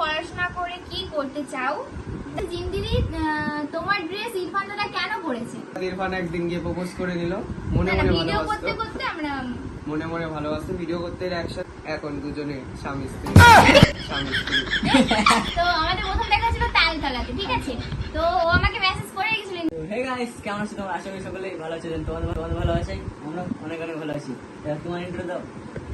পড়াশোনা করে কি করতে চাও? জিম দিদি আহ, তোমার ড্রেস ইরফান দাদা কেন পড়েছে? ইরফান একদিন গিয়ে প্রপোজ করে নিল। মনে মনে ভিডিও করতে করতে আমরা মনে মনে ভালোবাসতো। ভিডিও করতে একসাথে এখন দুজনে স্বামী স্ত্রী। স্বামী স্ত্রী। তো আমাদের প্রথম দেখা ছিল তালতলাতে ঠিক আছে? তো ও আমাকে মেসেজ করে রেখেছিল হে গাইস কেমন আছো? তোমরা? আশা করি সকলেই ভালো আছো। তোমাদের ভালো আছে। আমরা অনেক অনেক ভালো আছি। তোমার ইন্ট্রো দাও।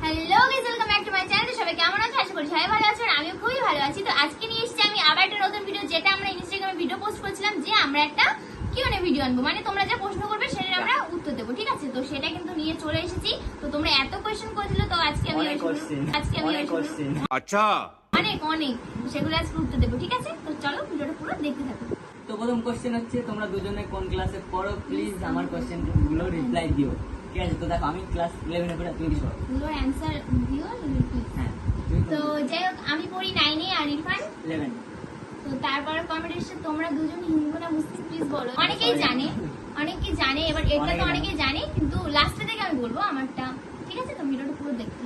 Hello guys welcome back to my channel সবাই কেমন আছো? আশা করি সবাই ভালো আছো আর খুবই ভালো আছি। তো আজকে নিয়ে এসেছি আমি আবার একটা নতুন ভিডিও যেটা আমরা ইনস্টাগ্রামে ভিডিও পোস্ট করেছিলাম যে আমরা একটা কিউনে ভিডিও আনব। মানে তোমরা যা প্রশ্ন করবে সেটা আমরা উত্তর দেবো ঠিক আছে? তো সেটা কিন্তু নিয়ে চলে এসেছি। তো তোমরা এত কোশ্চেন করেছিল তো আজকে আমি আজকে আমি আচ্ছা। অনেক অনেক। সেগুলো আজকে উত্তর দেবো ঠিক আছে? তো চলো ভিডিওটা পুরো দেখতে থাকো। তো প্রথম কোশ্চেন হচ্ছে তোমরা দুজনে কোন ক্লাসে পড়ো? প্লিজ আমার কোশ্চেনগুলো রিপ্লাই দিও। ঠিক আছে তো দেখো আমি ক্লাস ইলেভেনে পড়ি আর তুমি কি পড়ো এগুলোর অ্যান্সার দিও হ্যাঁ তো যাই হোক আমি পড়ি নাইনে আর ইরফান। ইলেভেন তো তারপরে কমেন্ট তোমরা দুজন হিন্দু না মুসলিম প্লিজ বলো। অনেকেই জানে অনেকেই জানে এবার এটা তো অনেকেই জানে কিন্তু লাস্টে থেকে আমি বলব আমারটা। ঠিক আছে তো ভিডিওটা পুরো দেখতে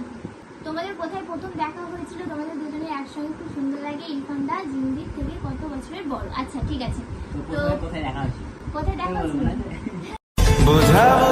তোমাদের কোথায় প্রথম দেখা হয়েছিল? তোমাদের দুজনের একসঙ্গে খুব সুন্দর লাগে ইরফান দা জিন্দির থেকে কত বছরের বড়? আচ্ছা ঠিক আছে। তো কোথায় দেখা হচ্ছে কোথায় দেখা হয়েছিল? বোঝাবো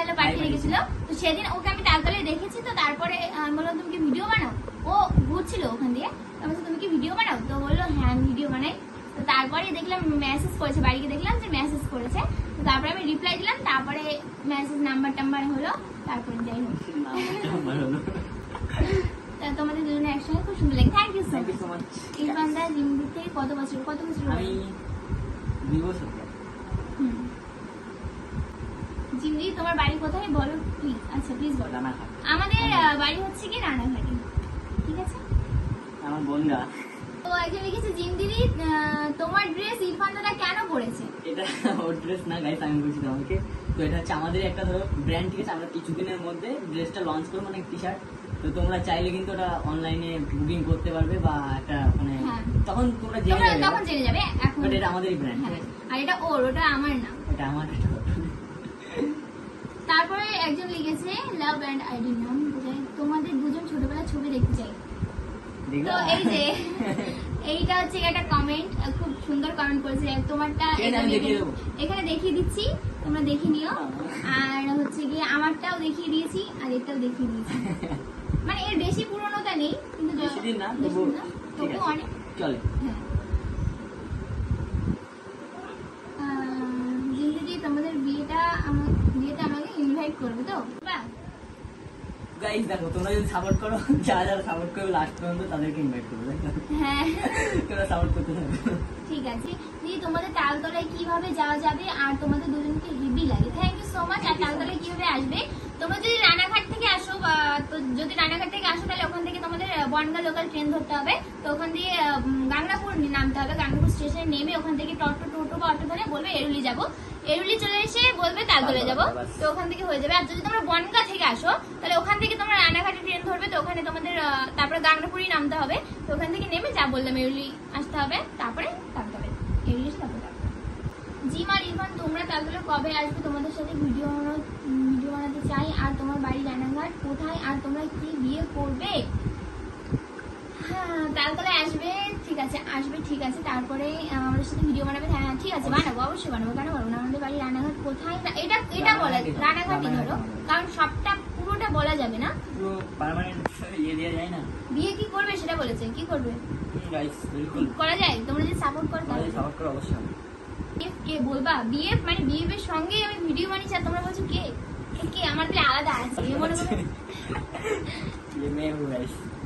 হলো পাঠিয়ে রেখেছিল তো সেদিন ওকে আমি তালতলায় দেখেছি তো তারপরে আমি বললাম তুমি কি ভিডিও বানাও? ও ঘুরছিল ওখান দিয়ে। তো আমি তুমি কি ভিডিও বানাও? তো বলল হ্যাঁ আমি ভিডিও বানাই। তো তারপরে দেখলাম মেসেজ করেছে বাড়িকে দেখলাম যে মেসেজ করেছে। তো তারপরে আমি রিপ্লাই দিলাম তারপরে মেসেজ নাম্বার টাম্বার হলো তারপরে যাই হোক। তোমাদের দুজনে একসঙ্গে খুব সুন্দর লাগে। Thank you so much Irfan দা থেকে কত বছর কত বছর আমি দুই বছর পর। হুম। জিম্বি তোমার বাড়ি কোথায় বলো? প্লিজ আচ্ছা প্লিজ বলো আমার আমাদের বাড়ি হচ্ছে কি রানাঘাটে। ঠিক আছে? আমার বোনরা। তো একজন লিখেছে জিম দিদি তোমার ড্রেস ইরফান দাদা কেন এটা ওর ড্রেস না গাইস আমি বলছি তোমাকে। তো এটা হচ্ছে আমাদের একটা ধরো ব্র্যান্ড ঠিক আছে? আমরা কিছুদিনের মধ্যে ড্রেসটা লঞ্চ করব মানে টি শার্ট তো তোমরা চাইলে কিন্তু ওটা অনলাইনে বুকিং করতে পারবে বা একটা মানে হ্যাঁ। তখন তোমরা জেনে তোমরা যাবে। তখন জেনে যাবে এখন। এটা আমাদেরই ব্র্যান্ড আর এটা ওর ওটা আমার না এটা আমার তারপরে একজন লিখেছে লাভ অ্যান্ড আইডি নাম তোমাদের দুজন ছোটবেলার ছবি দেখতে চাই। তো এই যে এইটা হচ্ছে একটা কমেন্ট খুব সুন্দর কমেন্ট করেছে। তোমারটা এখানে- দেখিয়ে দিচ্ছি তোমরা দেখে নিও। আর হচ্ছে গিয়ে আমারটাও দেখিয়ে দিয়েছি আর এটাও দেখিয়ে দিয়েছি। মানে এর বেশি পুরনোটা নেই কিন্তু বেশি দিন না, তবু-। অনেক। চলে। হ্যাঁ আহ, জিন্দিদি তোমাদের বিয়েটা আমার বিয়েটা আমাকে ইনভাইট করবে তো? গাইস দেখো তোমরা যদি সাপোর্ট করো যারা যারা সাপোর্ট করবে লাস্ট পর্যন্ত তাদেরকে ইনভাইট করবে হ্যাঁ। তোমরা সাপোর্ট করতে থাকো। ঠিক আছে। দিদি তোমাদের তালতলায় কীভাবে যাওয়া যাবে আর তোমাদের দুজনকে হেভি লাগে। থ্যাংক ইউ সো মাচ আর তালতলায় কীভাবে আসবে? তোমরা যদি রানাঘাট থেকে আসো তো যদি রানাঘাট থেকে আসো তাহলে ওখান থেকে তোমাদের বনগাঁ লোকাল ট্রেন ধরতে হবে। তো ওখান দিয়ে আহ, নামতে হবে। গাংনাপুর স্টেশনে নেমে ওখান থেকে টোটো টোটো বা অটো ধরে বলবে এরুলি যাব। এরুলি চলে এসে বলবে তালতলায় যাব। তো ওখান থেকে হয়ে যাবে। আর যদি তোমরা বনগাঁ থেকে আসো তাহলে ওখান থেকে তোমরা রানাঘাটে ট্রেন ধরবে তো ওখানে তোমাদের তারপরে গাংনাপুরই নামতে হবে। তো ওখান থেকে নেমে যা বললাম এরুলি আসতে হবে তারপরে থাকতে হবে। এরুলি তারপরে ইরফান তোমরা তাহলে কবে আসবে তোমাদের সাথে ভিডিও ভিডিও বানাতে চাই? আর তোমার বাড়ি রানাঘাট কোথায়? আর তোমরা কি বিয়ে করবে? হ্যাঁ তারপরে আসবে ঠিক আছে আসবে ঠিক আছে তারপরে আমাদের সাথে ভিডিও বানাবে হ্যাঁ ঠিক আছে বানাবো অবশ্যই বানাবো কেন বানাবো না? আমাদের বাড়ি রানাঘাট কোথায়? এটা এটা বলা রানাঘাটই ধরো। কারণ সবটা পুরোটা বলা যাবে না। ইয়ে না। বিয়ে কি করবে সেটা বলেছে কি করবে? করা যায়? তোমরা যদি সাপোর্ট করো তাহলে। সাপোর্ট করো অবশ্যই কে বলবা? বিয়ে মানে বিএফ সঙ্গে আমি ভিডিও বানিয়েছি আর তোমরা বলছো কে? কে আমার তাহলে আলাদা আছে। মনে করো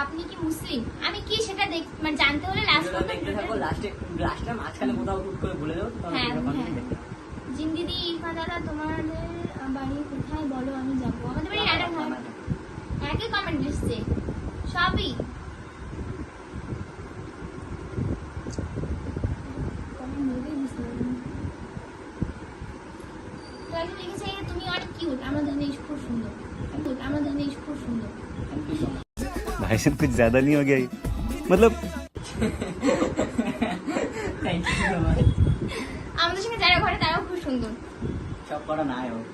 আপনি কি মুসলিম? আমি কি সেটা দেখ মানে জানতে হলে লাস্ট দেখতে থাকো লাস্টে লাস্টটা মাঝখানে কোথাও হুট করে বলে দাও হ্যাঁ, জিন হ্যাঁ। জিম দিদি ইরফান দাদা তোমাদের বাড়ি কোথায় বলো আমি যাব। আমাদের বাড়ি রানাঘাট একই কমেন্ট এসছে সবই comment দেখেই বুঝতে পারলাম না। তো একজন লিখেছে তুমি অনেক কিউট আমাদের নেই খুব সুন্দর Cute, আমাদের নেই খুব সুন্দর thank you so much भाई साहब कुछ ज्यादा नहीं हो गया ये? मतलब থ্যাংক ইউ সো মাচ আমাদের সঙ্গে যারা ঘরে তারাও খুব সুন্দর সব করা নাই হোক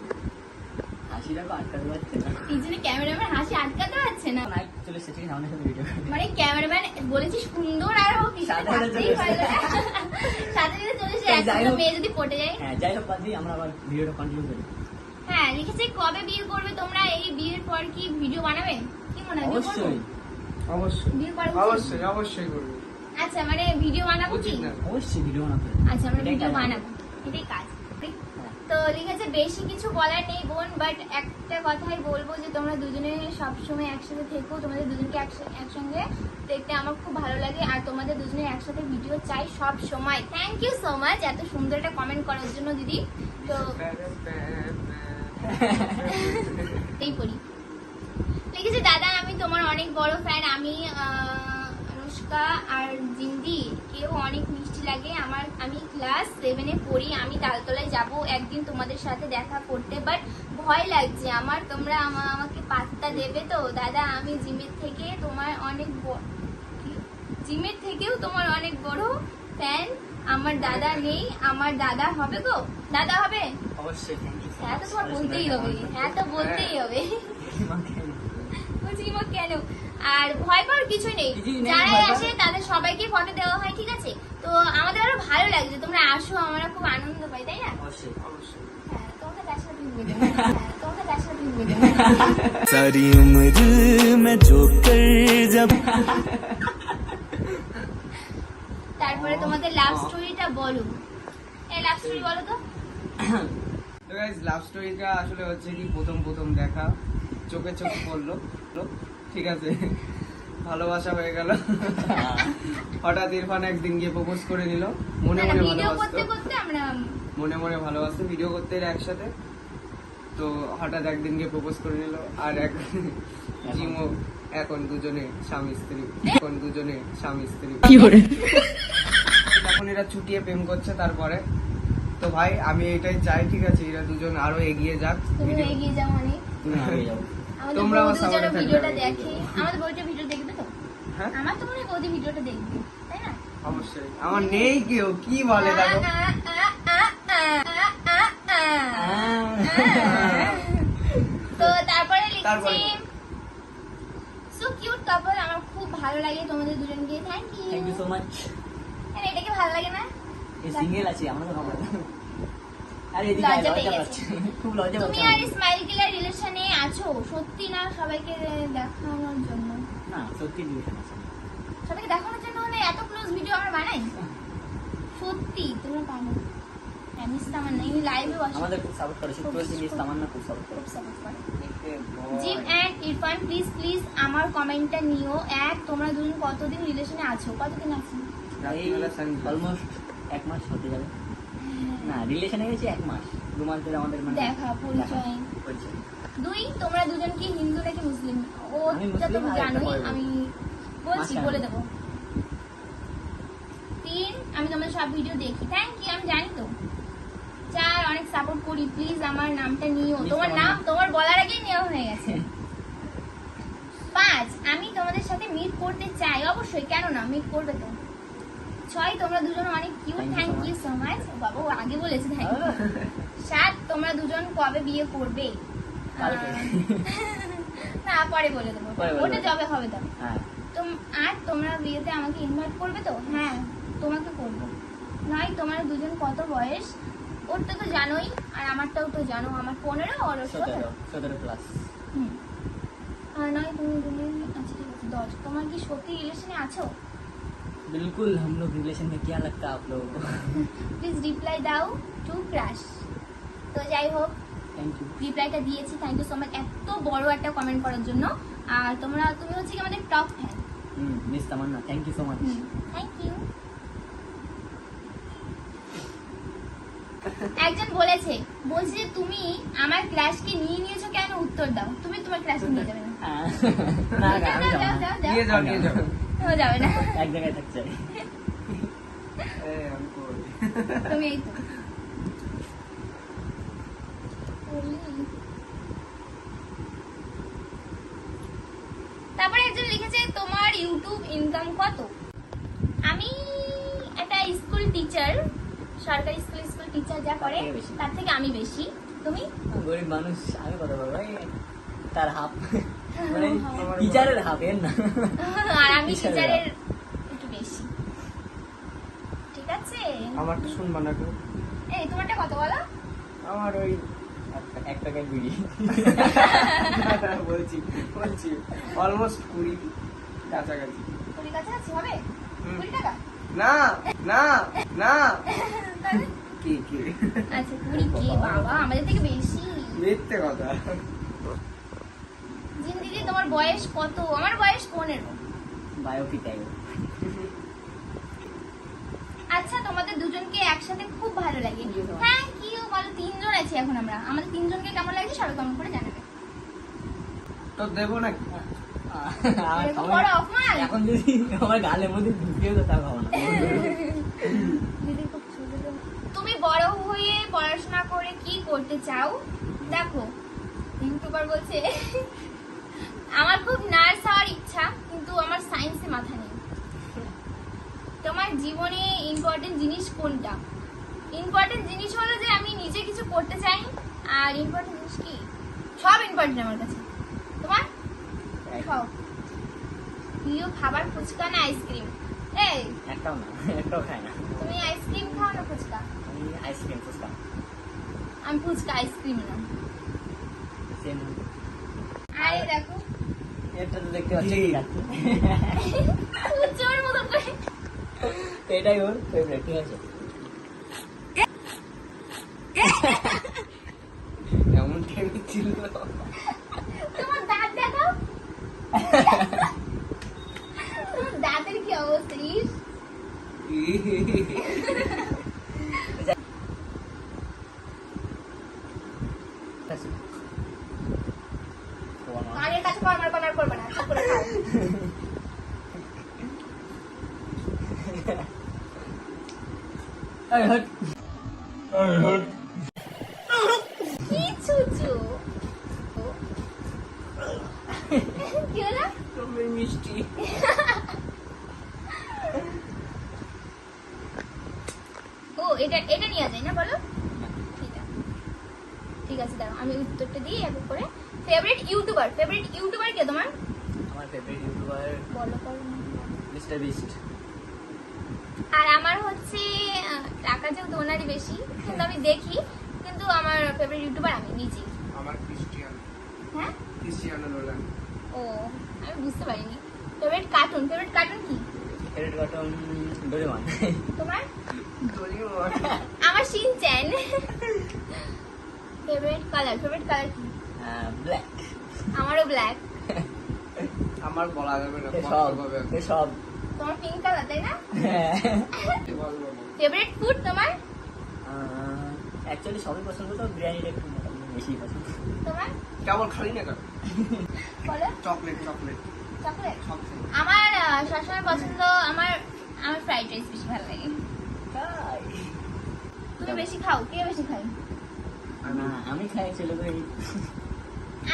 হাসিটা তো আটকাতে পারছে না এই জন্য ক্যামেরাম্যান হাসি আটকাতে পারছে না নাই চলে এসেছে কি আমাদের সাথে ভিডিও মানে ক্যামেরাম্যান বলেছি সুন্দর আর ও কিছু সাথে সাথে ভাবতেই চলে পারলো না। সাথে সাথে চলেছে তো যাই একটা হোক। মেয়ে যদি পটে যায় হ্যাঁ যাই হোক বাদ দিই আমরা আবার ভিডিওটা কন্টিনিউ করি হ্যাঁ লিখেছে কবে বিয়ে করবে তোমরা এই বিয়ের পর কি ভিডিও বানাবে কি মনে হয় বিয়ে করবো? অবশ্যই অবশ্যই। করব। আচ্ছা মানে ভিডিও বানাবো কি? অবশ্যই ভিডিও আচ্ছা আমরা ভিডিও বানাবো। এটাই কাজ হ্যাঁ। তো লিখেছে বেশি কিছু বলার নেই বোন বাট একটা কথাই বলব যে তোমরা দুজনে সবসময় একসাথে থেকো। তোমাদের দুজনকে একসা- একসঙ্গে দেখতে আমার খুব ভালো লাগে। আর তোমাদের দুজনের একসাথে ভিডিও চাই সব সময়। থ্যাংক ইউ সো মাচ এত সুন্দর একটা কমেন্ট করার জন্য দিদি। তো এই পড়ি লিখেছে দাদা আমি তোমার অনেক বড় ফ্যান আমি অনুষ্কা আর জিন্দি কেউ অনেক মিষ্টি লাগে। আমার আমি ক্লাস সেভেনে পড়ি আমি তালতলায় যাব একদিন তোমাদের সাথে দেখা করতে। বাট ভয় লাগছে আমার তোমরা আমাকে পাত্তা দেবে তো। দাদা আমি জিমের থেকে তোমার অনেক জিমের থেকেও তোমার অনেক বড় ফ্যান আমার দাদা নেই। আমার দাদা হবে গো। দাদা হবে? অবশ্যই হ্যাঁ তো তোমার বলতেই হবে। হ্যাঁ তো বলতেই হবে। বলছি কি মা কেন আর ভয় পাওয়ার কিছু নেই কিছুই নেই, যারাই ভয় পাওয়ার- আসে তাদের সবাইকে ফটো দেওয়া হয় ঠিক আছে তো আমাদের আরো ভালো লাগছে তোমরা আসো আমরা খুব আনন্দ পাই তাই না অবশ্যই অবশ্যই হ্যাঁ তোমাকে তার সাথে তুমি বলে দাও। হ্যাঁ, তোমাকে তার সাথে তুমি বলে দাও। सारी उम्र मैं जो कर जब তারপরে তোমাদের লাভ স্টোরিটা বলো এই লাভ স্টোরি বলো তো তো গাইজ লাভ স্টোরিটা আসলে হচ্ছে কি প্রথম প্রথম দেখা চোখে চোখ পড়লো ঠিক আছে। ভালোবাসা হয়ে গেল। হঠাৎ ইরফান একদিন গিয়ে প্রপোজ করে নিল। মনে মনে ভালোবাসতো। করতে করতে আমরা মনে মনে ভালোবাসতো ভিডিও করতে এরা একসাথে। তো হঠাৎ একদিন গিয়ে প্রপোজ করে নিল। আর এক জিমও এখন দুজনে স্বামী স্ত্রী এখন দুজনে স্বামী স্ত্রী। তখন এরা ছুটিয়ে প্রেম করছে তারপরে। তো ভাই আমি এটাই চাই ঠিক আছে? এরা দুজন আরও এগিয়ে যাক। এগিয়ে যাও অনেক তোমরা আমার যেন থাকবে, ভিডিওটা দেখে আমাদের বউটা ভিডিও দেখবে তো? হ্যাঁ? আমার তো মনে হয় বৌদি ভিডিওটা দেখবে তাই না? অবশ্যই। আমার নেই কেউ কি বলে দেখো। তো তারপরে? লিখছি সো কিউট কাপল আমার খুব ভালো লাগে তোমাদের দুজনকে। Thank you thank you so much এটাকে ভালো লাগে না? সিঙ্গেল আছি আমরা তো লজ্জা পেয়ে পাচ্ছি খুব লজ্জা তুমি আর। স্মাইল কিলার রিলেশনে আছো? সত্যি না সবাইকে দেখানোর জন্য? না সত্যি রিলেশন আছে। সবাইকে দেখানোর জন্য হলে এত ক্লোজ ভিডিও আমরা বানাই? সত্যি তোমরা পারো আমার নেই লাইভে আমাদের খুব সাপোর্ট করে শুধু সিঙ্গেল তামান্না খুব সাপোর্ট করে। খুব সাপোর্ট করে দেখতে Jim and Irfan please please আমার কমেন্টটা নিও। এক তোমরা দুজন কতদিন রিলেশনে আছো? কতদিন আছো। অলমোস্ট এক মাস হতে যাবে। না রিলেশনে গেছি এক মাস। দু মাস ধরে আমাদের মানে দেখা, পরিচয়। পরিচয়। দুই তোমরা দুজন কি হিন্দু নাকি মুসলিম? ও আমি তুমি জানোই আমি বলছি বলে দেবো। তিন আমি তোমাদের সব ভিডিও দেখি। থ্যাংক ইউ আমি জানি তো। চার অনেক সাপোর্ট করি। প্লিজ আমার নামটা নিও। তোমার নাম। তোমার বলার আগেই নেওয়া হয়ে গেছে। পাঁচ আমি তোমাদের সাথে মিট করতে চাই। অবশ্যই কেন না মিট করবে তো। ছয় তোমরা দুজন অনেক cute thank you so much বাবা আগে বলেছে থ্যাংক ইউ সাত তোমরা দুজন কবে বিয়ে করবে? না পরে বলে দেবো। ওটা। জবে হবে তবে হ্যাঁ। তোম আর তোমরা বিয়েতে আমাকে ইনভাইট করবে তো? হ্যাঁ তোমাকে করব। নয় তোমার দুজন কত বয়স? ওর তো তো জানোই আর আমারটাও তো জানো। আমার পনেরো ওর সতেরো। সতেরো সতেরো প্লাস হুম। আর নয় তুমি আচ্ছা ঠিক আছে দশ। তোমার কি সত্যি রিলেশনে আছো? बिल्कुल हम लोग रिलेशन में क्या लगता है आप लोगों को প্লিজ রিপ্লাই দাও টু ক্রাশ তো যাই হোক थैंक यू রিপ্লাইটা দিয়েছি থ্যাংক ইউ সো মাচ এত বড় একটা কমেন্ট করার জন্য আর তোমরা তুমি হচ্ছে কি আমাদের top fan miss Tamannaah thank you so much thank you একজন বলেছে বলছে যে তুমি আমার ক্লাসকে নিয়ে নিয়েছো কেন উত্তর দাও তুমি তোমার ক্লাসকে নিয়ে যাবে না হ্যাঁ। না না আমি যাও, যাবো যাও, না। যাও, নিয়ে যাও নিয়ে যাও ও যাবে না। এক জায়গায় থাকছে। এ, আমি করব। তুমি এই তো। তারপরে একজন লিখেছে তোমার ইউটিউব ইনকাম কত? আমি একটা স্কুল টিচার সরকারি স্কুল স্কুল টিচার যা করে তার থেকে আমি বেশি। তুমি? গরিব মানুষ আমি কথা বলব তার হাফ। মানে টিচারের হাফ। এর না। আর আমি টিচারের একটু বেশি। ঠিক আছে? আমারটা শুনবা না কেউ এই তোমারটা কত বলো? আমার ওই এক- বিড়ি বলছি বলছি অলমোস্ট কুড়ি কাছাকাছি। কুড়ি কাছাকাছি হবে? কুড়ি টাকা? না না না? কি কি? আচ্ছা কুড়ি কে বাবা আমাদের থেকে বেশি। মিথ্যে কথা। দিদি তোমার বয়স কত? আমার বয়স পনেরো। বায়োপিক টাইপ আচ্ছা তোমাদের দুজনকে একসাথে খুব ভালো লাগে। হ্যাঁ। কি বলো তিনজন আছি এখন আমরা। আমাদের তিনজনকে কেমন লাগে সবাই কমেন্ট করে জানাবে। তো দেবো না আর এরকম আমার- বড় অপমান। এখন যদি আমার গালের মধ্যে ঢুকিয়ে তো তা খাব না। দিদি খুব ছোট। তুমি বড় হয়ে পড়াশোনা করে কি করতে চাও? দেখো ইউটিউবার বলছে আমার খুব নার্স হওয়ার ইচ্ছা কিন্তু আমার সায়েন্সে মাথা নেই। তোমার জীবনে ইম্পর্টেন্ট জিনিস কোনটা? ইম্পর্টেন্ট জিনিস হলো যে আমি নিজে কিছু করতে চাই আর ইম্পর্টেন্ট জিনিস কি? সব ইম্পর্টেন্ট আমার কাছে। তোমার? প্রিয় খাবার ফুচকা না আইসক্রিম এই একটাও না একটাও খাই না। তুমি আইসক্রিম খাও না ফুচকা? আমি আইসক্রিম ফুচকা। আমি ফুচকা আইসক্রিম না। সেম আরে দেখো এটা তো দেখতে পাচ্ছি এটাই ওর ফেভারিট ঠিক আছে? এমন ছিল তোমার দাঁত দেখাও তোমার দাঁতের কি অবস্থা ইস কানের কাছে কর্মার কর্মার করবে না চুপ করে খাও এই হট। কি চুচু কি হলো মিষ্টি ও এটা এটা নিয়ে যায় না বলো? ঠিক আছে। ঠিক আছে দাঁড়াও আমি উত্তরটা দিই এক করে। ফেভারিট ইউটিউবার ফেভারিট ইউটিউবার কে তোমার? আমার ফেভারিট ইউটিউবার বলো করো মিস্টার বিস্ট আর আমার হচ্ছে টাকা যেহেতু ওনারই বেশি কিন্তু আমি দেখি কিন্তু আমার ফেভারিট ইউটিউবার আমি নিজে আমার ক্রিস্টিয়ান ক্রিস্টিয়ানো নোলান ও আমি বুঝতে পারিনি। ফেভারিট কার্টুন ফেভারিট কার্টুন কি? ফেভারিট কার্টুন ডোরেমন তোমার? ডোরিমন আমার Shinchan favourite colour favourite colour কি? ব্ল্যাক আমারও ব্ল্যাক আমার বলা যাবে না সব সব তোমার পিঙ্ক কালার তাই না। ফেভারিট ফুড তোমার? অ্যাকচুয়ালি সবই পছন্দ তো বিরিয়ানিটা একটু বেশি পছন্দ। তোমার? কেমন খালি না কেন? বলো চকলেট চকলেট চকলেট আমার সবসময় পছন্দ আমার আমার ফ্রাইড রাইস বেশি ভালো লাগে তুমি বেশি খাও কে বেশি খাই আমি খাই ছিল তো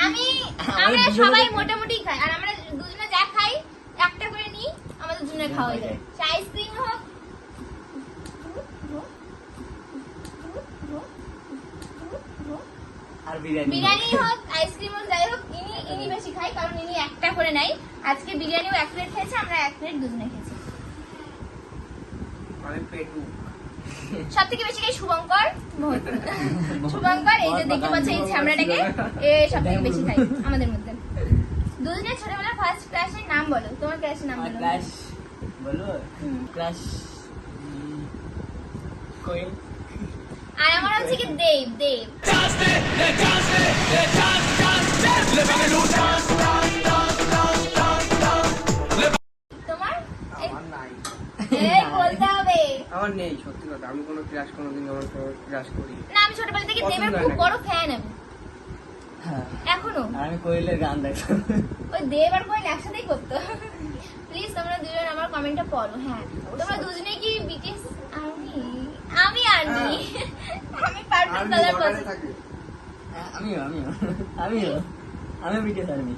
আমি আমরা সবাই মোটামুটি খাই আর আমরা দুজনে যা খাই একটা করে নিই আমাদের দুজনে খাওয়া যায় আইসক্রিম হোক আর বিরিয়ানি বিরিয়ানি হোক আইসক্রিম হোক যাই হোক ইনি বেশি খাই কারণ ইনি একটা করে নাই। আজকে বিরিয়ানিও এক প্লেট খেয়েছে আমরা এক প্লেট দুজনে খেয়েছি। সব থেকে বেশি খাই শুভঙ্কর শুভঙ্কর এই যে দেখতে পাচ্ছ এই ছামড়াটাকে এ সব থেকে বেশি খাই আমাদের মধ্যে। দুজনের ছোটবেলার ফার্স্ট ক্লাসের নাম বলো তোমার ক্লাসের নাম বলো। ক্লাস বলো? ক্লাস কোয়েল আর আমার হচ্ছে কি দেব দেব। আমার নাই। সত্যি কথা। আমি কোনো ক্রাশ কোনোদিন আমার ক্রাশ করি না আমি ছোটবেলা থেকে দেবের খুব বড় ফ্যান আমি। হ্যাঁ। এখনও? আমি কোয়েলের গান দেখতাম। ওই দেব আর কোয়েল একসাথেই করতো। প্লিজ তোমরা দুজন আমার কমেন্টটা পড়ো হ্যাঁ। তোমরা দুজনে কি বিটিএস আমি আমি পার্পল কালার পছন্দ। হ্যাঁ, আমিও আমিও আমিও আমি বিটিএস আর্মি।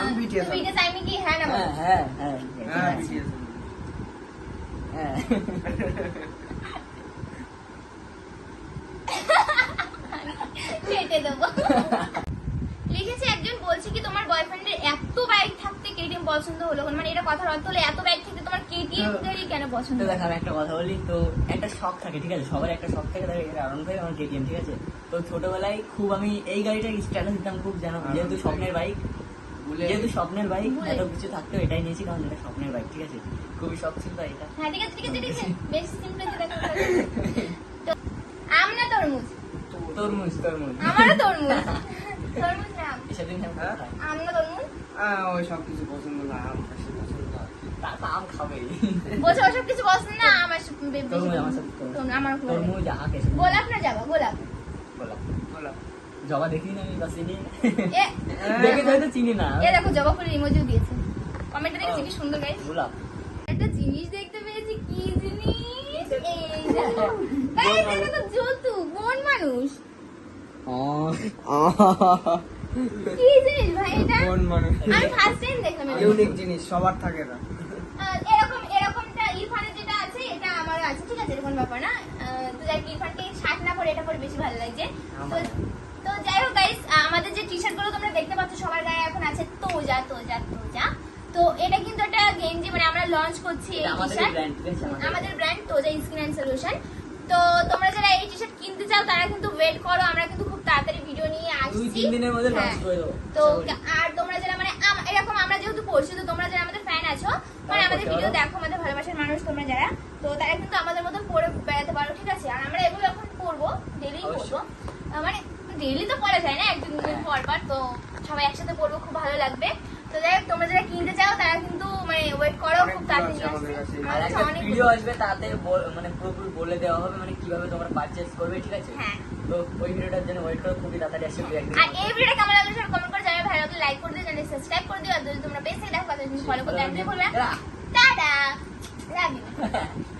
আমি BTS বিটিএস আর্মি। কি? হ্যাঁ না হ্যাঁ হ্যাঁ হ্যাঁ হ্যাঁ হ্যাঁ হ্যাঁ। কেটে দেবো। লিখেছে একজন বলছে কি তোমার বয়ফ্রেন্ডের এত বাইক থাকতে কেটিএম পছন্দ হলো। মানে এটা কথার অর্থ হলো এত বাইক থাকতে তোমার কেটিএম কেন পছন্দ? তো? একটা কথা বলি তো একটা শখ থাকে ঠিক আছে? সবার একটা শখ থাকে দেখো আরন ভাই আমার কেটিএম ঠিক আছে? তো ছোটবেলায় খুব আমি এই গাড়িটার স্ট্যাটাস দিতাম খুব জানো আরন যেহেতু স্বপ্নের বাইক যেহেতু স্বপ্নের বাইক এত কিছু থাকতেও এটাই নিয়েছি কারণ এটা স্বপ্নের বাইক ঠিক আছে? খুবই শখ ছিল এটা। হ্যাঁ ঠিক আছে ঠিক আছে ঠিক আছে। বেশ সিম্পল তো আম না তরমুজ? তরমুজ তরমুজ। আমারও তরমুজ। তরমুজ না। আম। সেদিন হ্যাঁ? না তরমুজ? ওই সব কিছু পছন্দ না আমার জিনিস দেখতে পেয়েছি কি জিনিস তো জন্তু মানুষ কি জিনিস ভাই এটা মানুষ আমি ফার্স্ট টাইম দেখলাম ইউনিক জিনিস সবার থাকে না আহ, এরকম এরকমটা ইরফানের যেটা আছে এটা আমার আছে ঠিক আছে এরকম ব্যাপার না। তো যাই ইরফানকে শার্ট না পরে এটা পরে বেশি ভালো লাগছে। তো তো যাই হোক গাইস আমাদের যে টি শার্টগুলো তোমরা দেখতে পাচ্ছ সবার গায়ে এখন আছে তোজা তোজা তোজা। তো যা তো এটা কিন্তু একটা গেঞ্জি মানে আমরা লঞ্চ করছি এই টি আমাদের শার্ট ব্র্যান্ড আমাদের। ব্র্যান্ড তোজা স্কিন অ্যান্ড সলিউশন তো তোমরা যারা এই টি শার্ট কিনতে চাও তারা কিন্তু ওয়েট করো আমরা কিন্তু খুব তাড়াতাড়ি ভিডিও নিয়ে দুই আসছি। তিন দিনের মধ্যে হ্যাঁ। তো আর তোমরা যারা মানে এরকম আমরা যেহেতু পড়ছি তো তোমরা যারা আমাদের ফ্যান আছো মানে আমাদের ভিডিও দেখো আমাদের ভালোবাসার মানুষ তোমরা যারা। তো তারা কিন্তু আমাদের মতো পরে বেড়াতে পারো ঠিক আছে? আর আমরা এগুলো এখন পড়ব ডেলি। আহ, মানে ডেলি তো পড়া যায় না একদিন দুদিন হ্যাঁ। পর পর তো সবাই একসাথে পড়ব খুব ভালো লাগবে। তো যাই হোক তোমরা যারা কিনতে চাও তারা কিন্তু মানে ওয়েট করো খুব তাড়াতাড়ি ভিডিও আসবে। তাতে মানে পুরোপুরি বলে দেওয়া হবে মানে কীভাবে তোমরা পারচেজ করবে ঠিক আছে? হ্যাঁ। তো ওই ভিডিওটার জন্য ওয়েট করো খুবই তাড়াতাড়ি আসবে আর এই ভিডিওটা কেমন লাগল সেটা কমেন্ট করে জানাবে ভালো লাগলে লাইক করে দিও চ্যানেল সাবস্ক্রাইব করে দিও আর যদি তোমরা পেজ থেকে দেখো তাহলে ফলো করতে একদমই ভুলবে না। টাটা! Love you